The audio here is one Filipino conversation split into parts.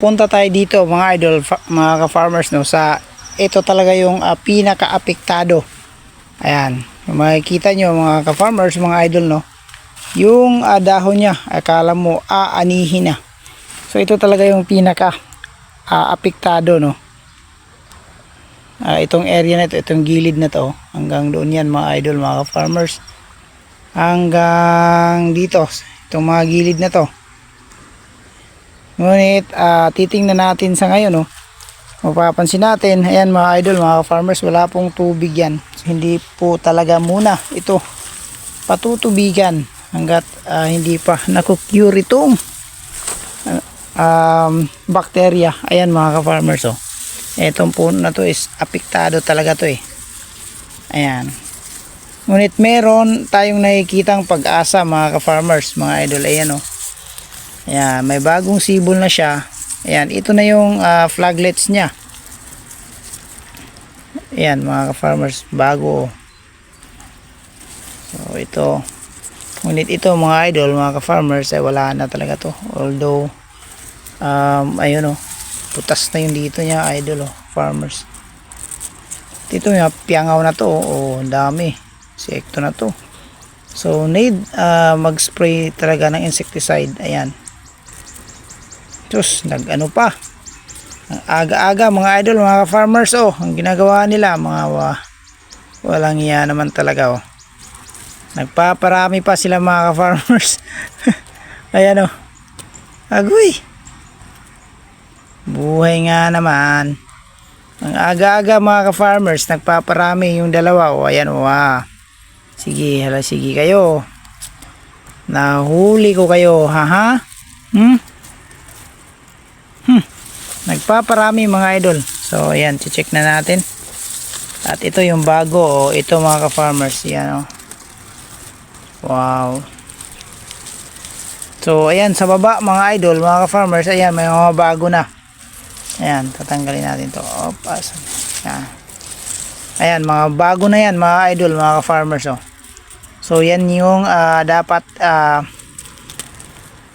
Punta tayo dito mga idol, mga ka-farmers no sa ito talaga yung uh, pinaka-apektado. Ayan, makikita nyo mga ka-farmers, mga idol no. Yung ah, dahon niya, akala mo aanihin na. So ito talaga yung pinaka ah, apektado no. Ah, itong area na ito, itong gilid na to, hanggang doon yan mga idol, mga ka-farmers. Hanggang dito, itong mga gilid na to. Ngunit ah, titingnan natin sa ngayon no. Mapapansin natin, ayan mga idol, mga farmers, wala pong tubig yan. Hindi po talaga muna ito patutubigan hanggat ah, hindi pa nakukure itong um, bacteria. Ayan mga ka-farmers oh. Etong puno na to is apektado talaga to eh. Ayan. Ngunit meron tayong nakikitang pag-asa mga ka-farmers, mga idol. Ayan oh. Ayan, may bagong sibol na siya. Ayan, ito na yung ah, flaglets niya. Ayan, mga ka-farmers, bago. So, ito. Ngunit ito, mga idol, mga ka-farmers, ay wala na talaga to. Although, um, ayun oh, putas na yung dito niya, idol oh, farmers. Dito yung piangaw na to, oh, ang dami. Sekto na to. So, need ah, mag-spray talaga ng insecticide. Ayan. Diyos, nag-ano pa. Aga-aga mga idol, mga farmers oh, ang ginagawa nila mga wa, walang iya naman talaga oh. Nagpaparami pa sila mga farmers. Ayan oh. Agoy. Buhay nga naman. Ang aga-aga mga ka-farmers, nagpaparami yung dalawa. O, ayan, o, ah. Sige, hala, sige kayo. Nahuli ko kayo, ha, ha? Hmm. Nagpaparami mga idol. So, ayan, check na natin. At ito yung bago, o, ito mga ka-farmers, yan, o. Wow. So, ayan, sa baba, mga idol, mga ka-farmers, ayan, may mga bago na. Ayan, tatanggalin natin to. Op, asan? Ayan. Ayan, mga bago na yan, mga idol, mga ka-farmers, oh. So, yan yung ah, dapat ah,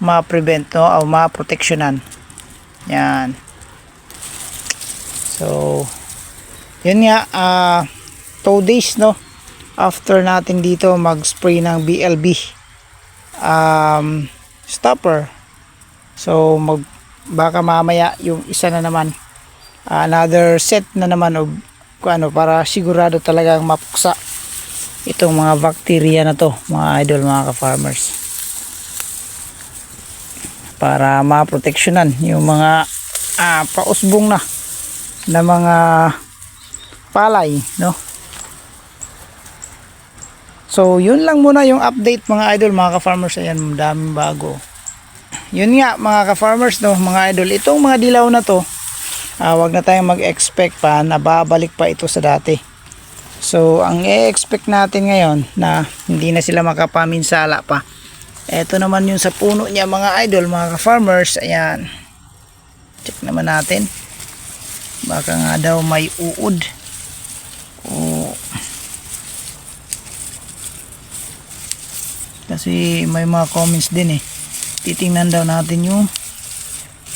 ma-prevent, no? O ma-protectionan. Yan. So, yun nga, ah, 2 days, no? After natin dito mag-spray ng BLB um, stopper. So, mag, baka mamaya yung isa na naman another set na naman of ano para sigurado talagang mapuksa itong mga bacteria na to mga idol mga ka-farmers para maproteksyonan yung mga ah, pausbong na na mga palay no? So yun lang muna yung update mga idol mga ka-farmers. Ayan daming bago. Yun nga mga ka-farmers no? Mga idol itong mga dilaw na to ah, wag na tayong mag-expect pa na babalik pa ito sa dati. So ang i-expect natin ngayon na hindi na sila makapaminsala pa. Eto naman yung sa puno niya mga idol mga ka-farmers. Ayan. Check naman natin baka nga daw may uod. O kasi may mga comments din eh. Titingnan daw natin yung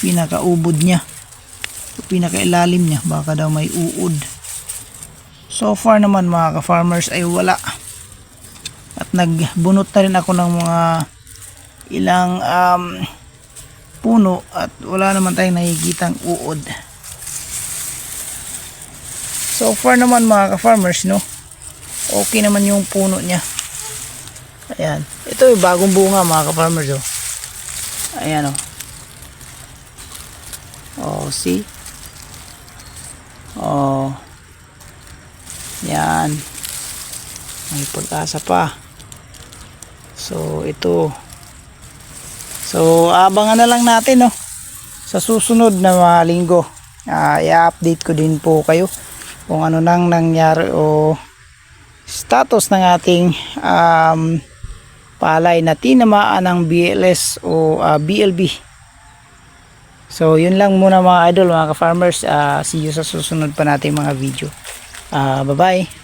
pinakaubod niya. Pinakailalim niya. Baka daw may uod. So far naman mga ka-farmers ay wala. At nagbunot na rin ako ng mga ilang um, puno at wala naman tayong nakikitang uod so far naman mga ka-farmers no okay naman yung puno niya ayan ito yung bagong bunga mga ka-farmers oh Ayan o. Oh, see? Oh. Yan. May pag-asa pa. So, ito. So, abangan na lang natin, no? Sa susunod na mga linggo. ah, i-update ko din po kayo kung ano nang nangyari o status ng ating um, palay na tinamaan ng BLS o ah, BLB. So, yun lang muna mga idol, mga ka-farmers. Ah, see you sa susunod pa nating mga video. Ah, bye-bye.